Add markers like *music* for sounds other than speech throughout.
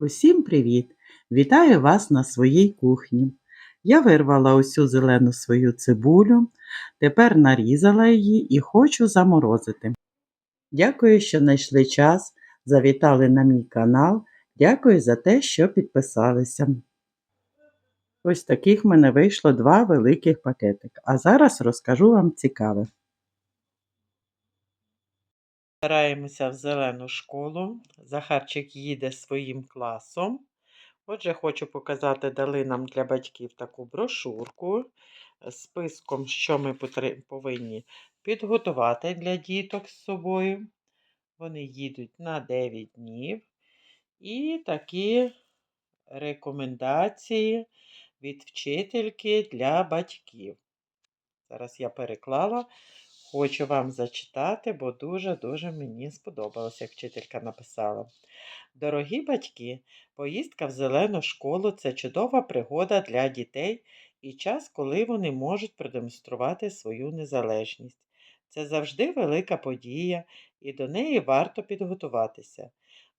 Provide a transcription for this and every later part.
Усім привіт! Вітаю вас на своїй кухні. Я вирвала усю зелену свою цибулю, тепер нарізала її і хочу заморозити. Дякую, що знайшли час, завітали на мій канал. Дякую за те, що підписалися. Ось таких в мене вийшло два великих пакетика. А зараз розкажу вам цікаве. Збираємося в зелену школу. Захарчик їде своїм класом. Отже, хочу показати, дали нам для батьків таку брошурку з списком, що ми повинні підготувати для діток з собою. Вони їдуть на 9 днів. І такі рекомендації від вчительки для батьків. Зараз я переклала. Хочу вам зачитати, бо дуже-дуже мені сподобалось, як вчителька написала. Дорогі батьки, поїздка в зелену школу це чудова пригода для дітей і час, коли вони можуть продемонструвати свою незалежність. Це завжди велика подія, і до неї варто підготуватися.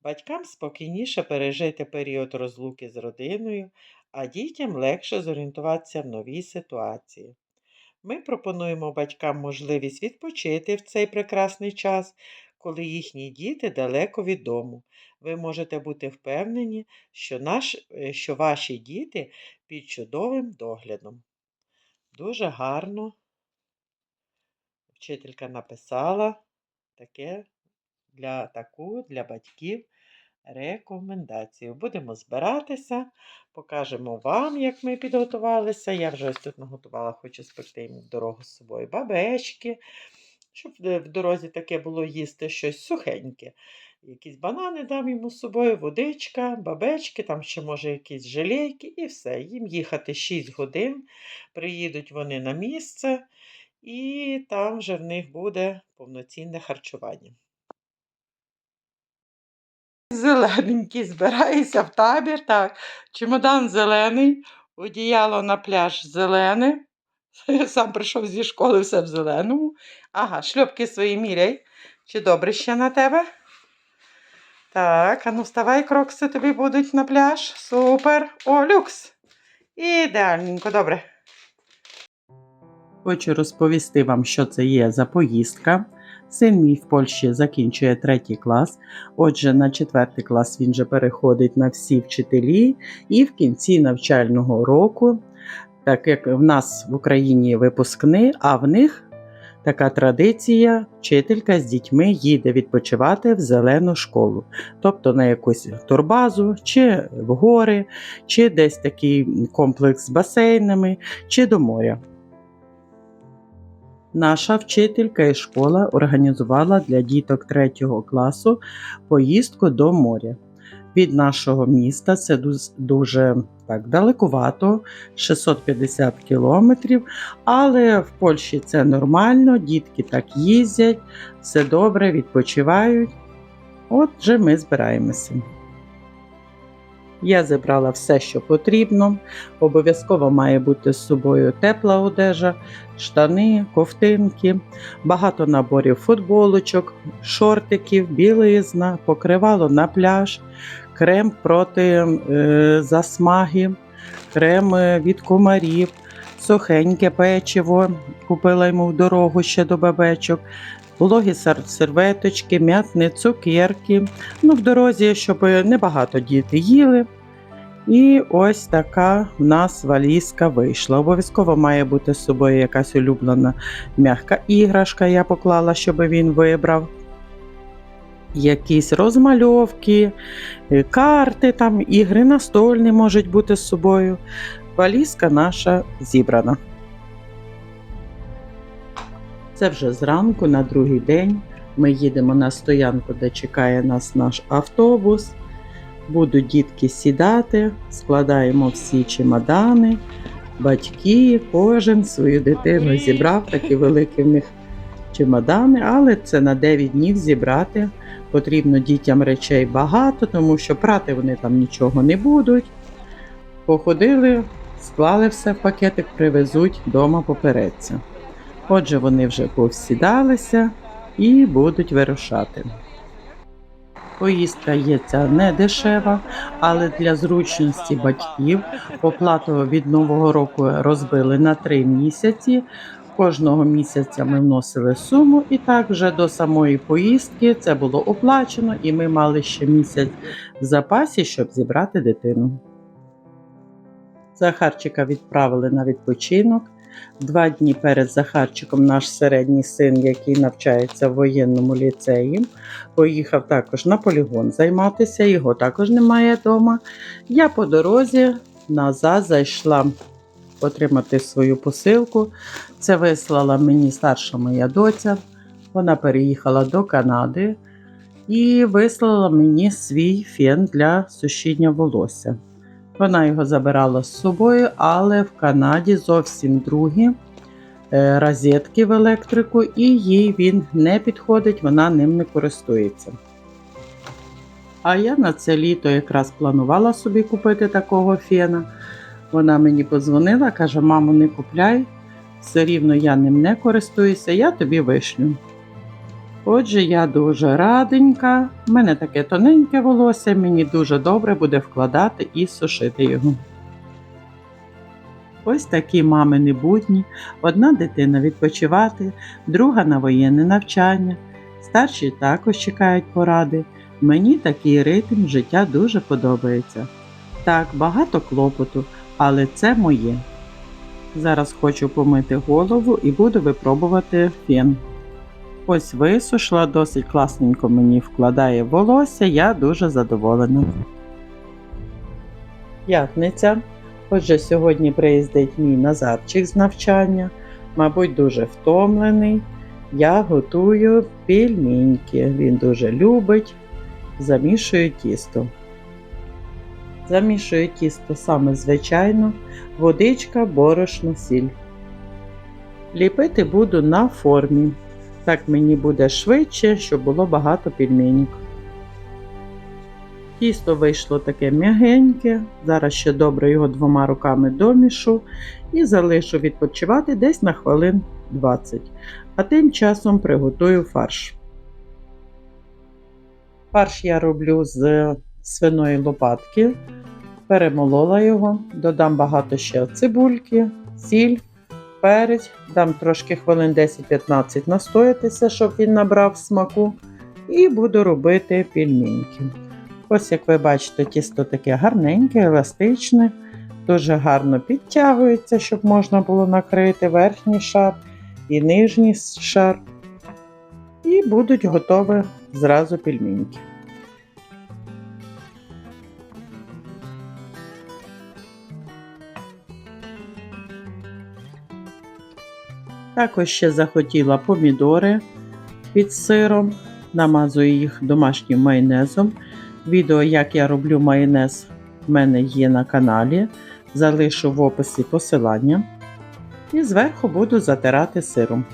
Батькам спокійніше пережити період розлуки з родиною, а дітям легше зорієнтуватися в новій ситуації. Ми пропонуємо батькам можливість відпочити в цей прекрасний час, коли їхні діти далеко від дому. Ви можете бути впевнені, що, наш, е, що ваші діти під чудовим доглядом. Дуже гарно вчителька написала таке для таку для батьків рекомендацію. Будемо збиратися, покажемо вам, як ми підготувалися. Я вже ось тут наготувала, хочу спекти їм дорогу з собою бабечки, щоб в дорозі таке було їсти щось сухеньке. Якісь банани дам йому з собою, водичка, бабечки, там ще, може, якісь желейки і все. Їм їхати 6 годин. Приїдуть вони на місце, і там вже в них буде повноцінне харчування. Зелененький, збирається в табір. Так, чемодан зелений, одіяло на пляж зелене. *laughs* Сам прийшов зі школи все в зеленому. Ага, шльопки свої міряй. Чи добре ще на тебе? Так, а ну вставай, крокси тобі будуть на пляж. Супер. О, люкс. Ідеальненько, добре. Хочу розповісти вам, що це є за поїздка. Син мій в Польщі закінчує третій клас. Отже, на четвертий клас він же переходить на всі вчителі, і в кінці навчального року, так як в нас в Україні випускний, а в них така традиція, вчителька з дітьми їде відпочивати в зелену школу, тобто на якусь турбазу, чи в гори, чи десь такий комплекс з басейнами, чи до моря. Наша вчителька і школа організувала для діток 3 класу поїздку до моря. Від нашого міста це дуже так далекувато, 650 кілометрів, але в Польщі це нормально, дітки так їздять, все добре, відпочивають. Отже, ми збираємося. Я зібрала все, що потрібно. Обов'язково має бути з собою тепла одежа, штани, ковтинки, багато наборів футболочок, шортиків, білизна, покривало на пляж, крем проти е, засмаги, крем е, від комарів, сухеньке печиво. Купила йому в дорогу ще до бабечок. Вологі серветочки, м'ятни, цукерки. Ну, в дорозі, щоб небагато діти їли. І ось така в нас валізка вийшла. Обов'язково має бути з собою якась улюблена м'яка іграшка, я поклала, щоб він вибрав. Якісь розмальовки, е, карти, там, ігри настольні можуть бути з собою. Валізка наша зібрана. Це вже зранку, на другий день. Ми їдемо на стоянку, де чекає нас наш автобус. Будуть дітки сідати, складаємо всі чемодани, батьки, кожен свою дитину зібрав такі великі в них чемодани, але це на 9 днів зібрати. Потрібно дітям речей багато, тому що прати вони там нічого не будуть. Походили, склали все в пакетик, привезуть вдома попереться. Отже, вони вже повсідалися і будуть вирушати. Поїздка є ця не дешева, але для зручності батьків оплату від Нового року розбили на три місяці. Кожного місяця ми вносили суму, і так вже до самої поїздки це було оплачено, і ми мали ще місяць в запасі, щоб зібрати дитину. Захарчика відправили на відпочинок. Два дні перед Захарчиком наш середній син, який навчається в воєнному ліцеї, поїхав також на полігон займатися, його також немає вдома. Я по дорозі назад зайшла отримати свою посилку. Це вислала мені старша моя доця. Вона переїхала до Канади і вислала мені свій фен для сушіння волосся. Вона його забирала з собою, але в Канаді зовсім другі е, розетки в електрику, і їй він не підходить, вона ним не користується. А я на це літо якраз планувала собі купити такого фена. Вона мені подзвонила, каже: мамо, не купляй, все рівно я ним не користуюся, я тобі вишлю. Отже, я дуже раденька, в мене таке тоненьке волосся, мені дуже добре буде вкладати і сушити його. Ось такі мамини будні. Одна дитина відпочивати, друга на воєнне навчання. Старші також чекають поради. Мені такий ритм життя дуже подобається. Так, багато клопоту, але це моє. Зараз хочу помити голову і буду випробувати фен. Ось висушила, досить класненько мені вкладає волосся, я дуже задоволена. П'ятниця. Отже, сьогодні приїздить мій Назарчик з навчання, мабуть, дуже втомлений. Я готую пельменьки. Він дуже любить. Замішую тісто. Замішую тісто саме звичайно, водичка, борошно, сіль. Ліпити буду на формі. Так мені буде швидше, щоб було багато пельменів. Тісто вийшло таке м'ягеньке. Зараз ще добре його двома руками домішу і залишу відпочивати десь на хвилин 20. А тим часом приготую фарш. Фарш я роблю з свиної лопатки. Перемолола його, додам багато ще цибульки, сіль, перець, дам трошки хвилин 10-15 настоятися, щоб він набрав смаку. І буду робити пельменьки. Ось, як ви бачите, тісто таке гарненьке, еластичне, дуже гарно підтягується, щоб можна було накрити верхній шар і нижній шар. І будуть готові зразу пельменьки. Також ще захотіла помідори під сиром, намазую їх домашнім майонезом. Відео, як я роблю майонез, в мене є на каналі. Залишу в описі посилання. І зверху буду затирати сиром.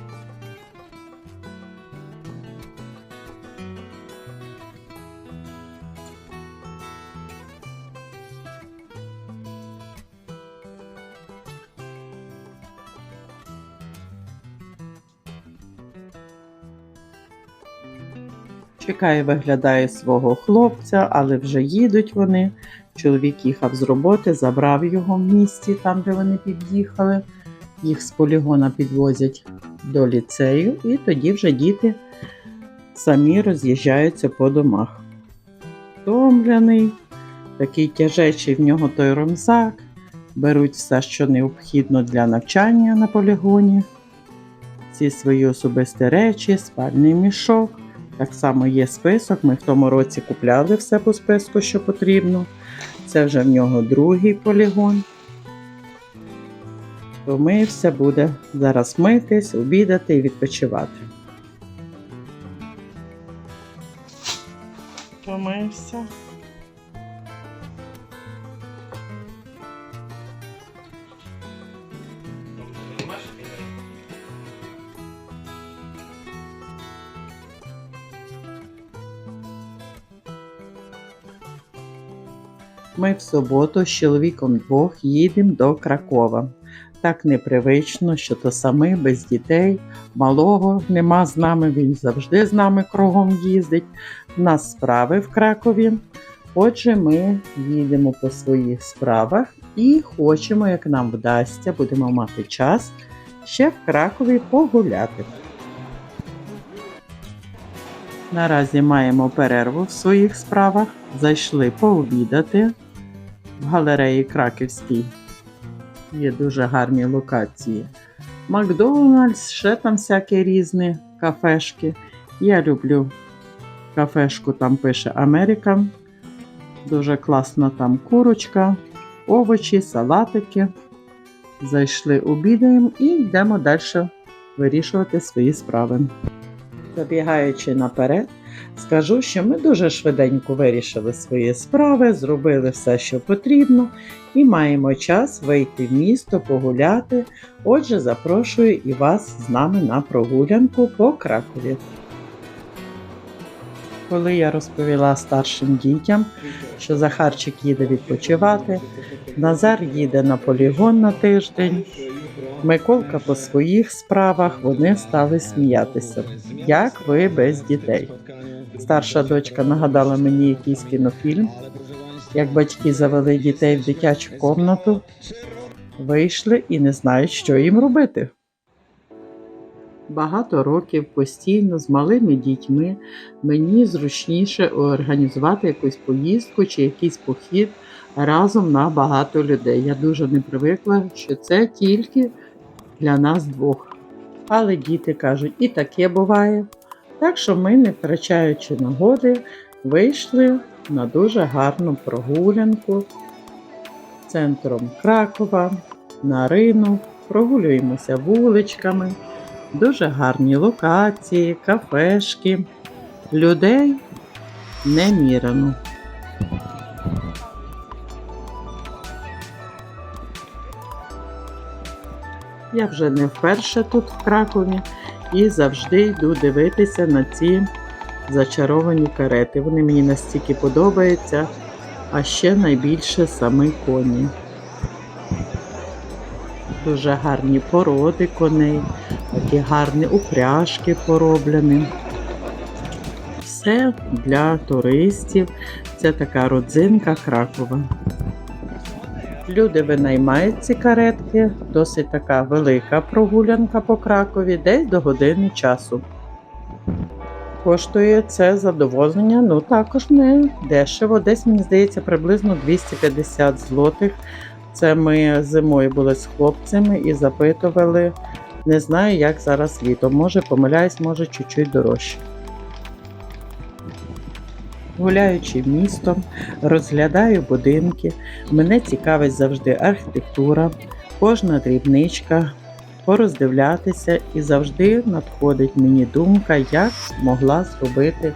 Чекає, виглядає свого хлопця, але вже їдуть вони. Чоловік їхав з роботи, забрав його в місті, там, де вони під'їхали. Їх з полігона підвозять до ліцею, і тоді вже діти самі роз'їжджаються по домах. Втомлений, такий тяжечий в нього той рюкзак, беруть все, що необхідно для навчання на полігоні, всі свої особисті речі, спальний мішок. Так само є список. Ми в тому році купляли все по списку, що потрібно. Це вже в нього другий полігон. Помився, буде зараз митись, обідати і відпочивати. Помився. Ми в суботу з чоловіком двох їдемо до Кракова. Так непривично, що то саме без дітей, малого нема з нами, він завжди з нами кругом їздить. У нас справи в Кракові. Отже, ми їдемо по своїх справах і хочемо, як нам вдасться, будемо мати час ще в Кракові погуляти. Наразі маємо перерву в своїх справах. Зайшли пообідати в галереї Краківській. Є дуже гарні локації. Макдональдс, ще там всякі різні кафешки. Я люблю кафешку, там пише American. Дуже класна там курочка, овочі, салатики. Зайшли, обідаємо і йдемо далі вирішувати свої справи. Забігаючи наперед, скажу, що ми дуже швиденько вирішили свої справи, зробили все, що потрібно, і маємо час вийти в місто, погуляти. Отже, запрошую і вас з нами на прогулянку по Кракові. Коли я розповіла старшим дітям, що Захарчик їде відпочивати, Назар їде на полігон на тиждень, Миколка по своїх справах, вони стали сміятися. Як ви без дітей? Старша дочка нагадала мені якийсь кінофільм, як батьки завели дітей в дитячу комнату, вийшли і не знають, що їм робити. Багато років постійно з малими дітьми мені зручніше організувати якусь поїздку чи якийсь похід разом на багато людей. Я дуже не привикла, що це тільки для нас двох. Але діти кажуть, і таке буває. Так що ми, не втрачаючи нагоди, вийшли на дуже гарну прогулянку центром Кракова, на ринок, прогулюємося вуличками, дуже гарні локації, кафешки, людей немірено. Я вже не вперше тут в Кракові і завжди йду дивитися на ці зачаровані карети. Вони мені настільки подобаються, а ще найбільше самі коні. Дуже гарні породи коней, такі гарні упряжки пороблені. Все для туристів. Це така родзинка Кракова. Люди винаймають ці каретки, досить така велика прогулянка по Кракові, десь до години часу. Коштує це задоволення, ну також не дешево. Десь, мені здається, приблизно 250 злотих. Це ми зимою були з хлопцями і запитували. Не знаю, як зараз літом. Може, помиляюсь, може чуть-чуть дорожче. Гуляючи містом, розглядаю будинки. Мене цікавить завжди архітектура, кожна дрібничка, пороздивлятися, і завжди надходить мені думка, як могла зробити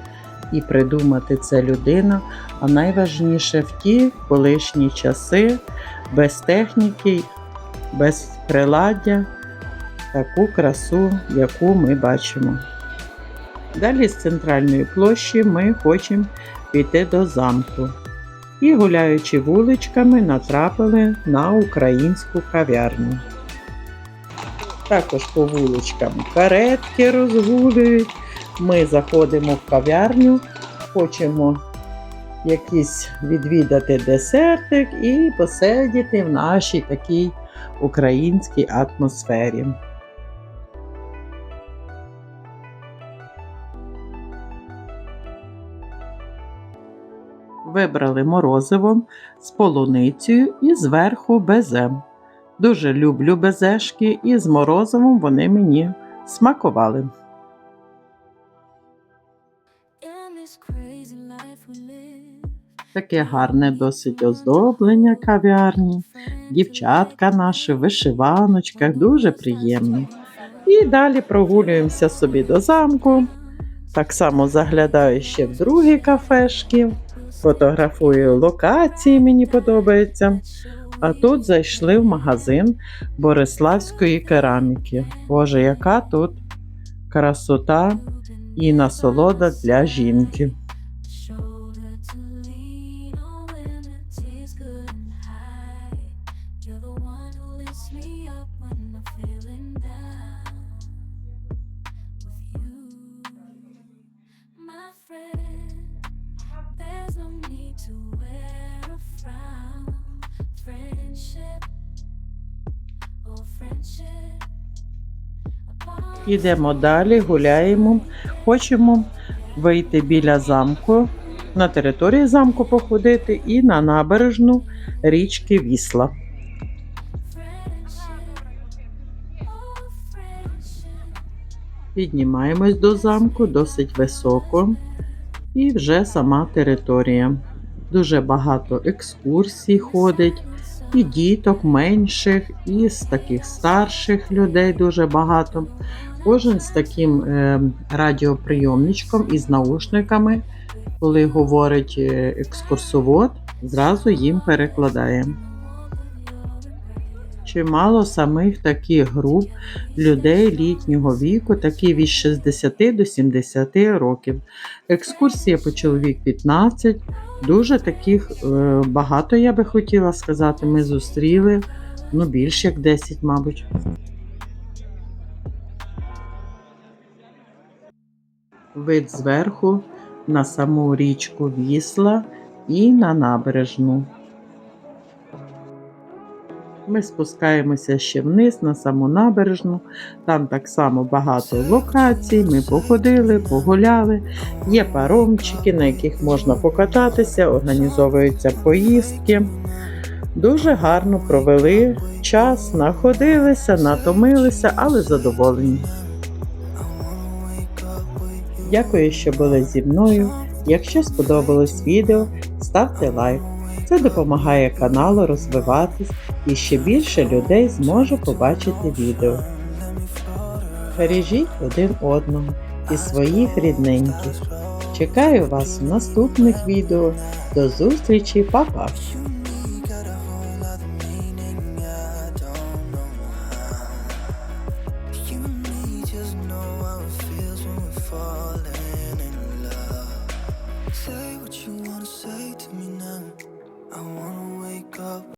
і придумати це людина. А найважніше в ті колишні часи, без техніки, без приладдя, таку красу, яку ми бачимо. Далі з центральної площі ми хочемо піти до замку. І гуляючи вуличками, натрапили на українську кав'ярню. Також по вуличкам каретки розгулюють. Ми заходимо в кав'ярню, хочемо якийсь відвідати десертик і посидіти в нашій такій українській атмосфері. Вибрали морозиво з полуницею і зверху безе. Дуже люблю безешки, і з морозивом вони мені смакували. Таке гарне досить оздоблення кав'ярні. Дівчатка наші в вишиваночках, дуже приємно. І далі прогулюємося собі до замку. Так само заглядаю ще в другі кафешки, фотографую локації, мені подобається. А тут зайшли в магазин Бориславської кераміки. Боже, яка тут красота і насолода для жінки. Ідемо далі, гуляємо. Хочемо вийти біля замку, на території замку походити і на набережну річки Вісла. Піднімаємось до замку досить високо. І вже сама територія. Дуже багато екскурсій ходить, і діток менших, і з таких старших людей дуже багато. Кожен з таким е, радіоприйомничком і з наушниками, коли говорить е, екскурсовод, зразу їм перекладає. Чимало самих таких груп людей літнього віку, такі від 60 до 70 років. Екскурсія по чоловік 15. Дуже таких е, багато, я би хотіла сказати, ми зустріли. Ну, більше як 10, мабуть. Вид зверху на саму річку Вісла і на набережну. Ми спускаємося ще вниз на саму набережну. Там так само багато локацій. Ми походили, погуляли. Є паромчики, на яких можна покататися, організовуються поїздки. Дуже гарно провели час, находилися, натомилися, але задоволені. Дякую, що були зі мною. Якщо сподобалось відео, ставте лайк. Це допомагає каналу розвиватись і ще більше людей зможе побачити відео. Бережіть один одного і своїх рідненьких. Чекаю вас в наступних відео. До зустрічі, па-па!